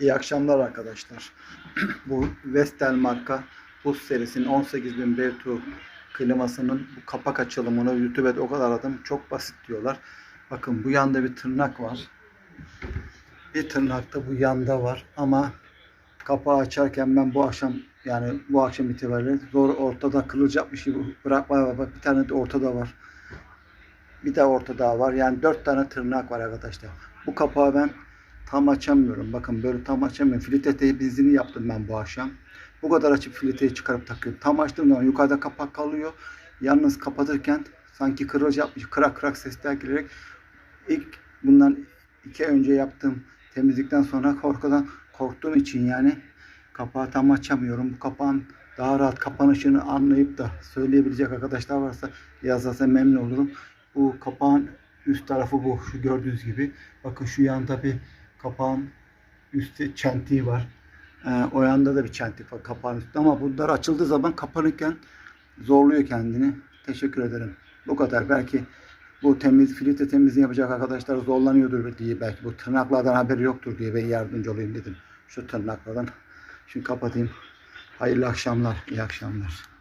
İyi akşamlar arkadaşlar. bu Vestel marka buz serisinin 18000 B2 klimasının bu kapak açılımını YouTube'da o kadar aradım. Çok basit diyorlar. Bakın bu yanda bir tırnak var. Bir tırnak da bu yanda var ama kapağı açarken ben bu akşam yani bu akşam itibariyle zor ortada kırılacakmış gibi bırakmaya bak bir tane de ortada var. Bir de ortada var. Yani dört tane tırnak var arkadaşlar. Bu kapağı ben tam açamıyorum. Bakın böyle tam açamıyorum. Filtre temizliğini yaptım ben bu akşam. Bu kadar açıp filtreyi çıkarıp takıyorum. Tam açtığım zaman yukarıda kapak kalıyor. Yalnız kapatırken sanki kırılacakmış. Kırak kırak sesler gelerek ilk bundan iki önce yaptığım temizlikten sonra korkudan korktuğum için yani kapağı tam açamıyorum. Bu kapağın daha rahat kapanışını anlayıp da söyleyebilecek arkadaşlar varsa yazarsa memnun olurum. Bu kapağın üst tarafı bu. Şu gördüğünüz gibi. Bakın şu yanda bir kapağın üstte çentiği var. Ee, o yanda da bir çentik var kapağın üstünde ama bunlar açıldığı zaman kapanırken zorluyor kendini. Teşekkür ederim. Bu kadar. Belki bu temiz filtre temizliği yapacak arkadaşlar zorlanıyordur diye belki bu tırnaklardan haberi yoktur diye ben yardımcı olayım dedim. Şu tırnaklardan. Şimdi kapatayım. Hayırlı akşamlar. iyi akşamlar.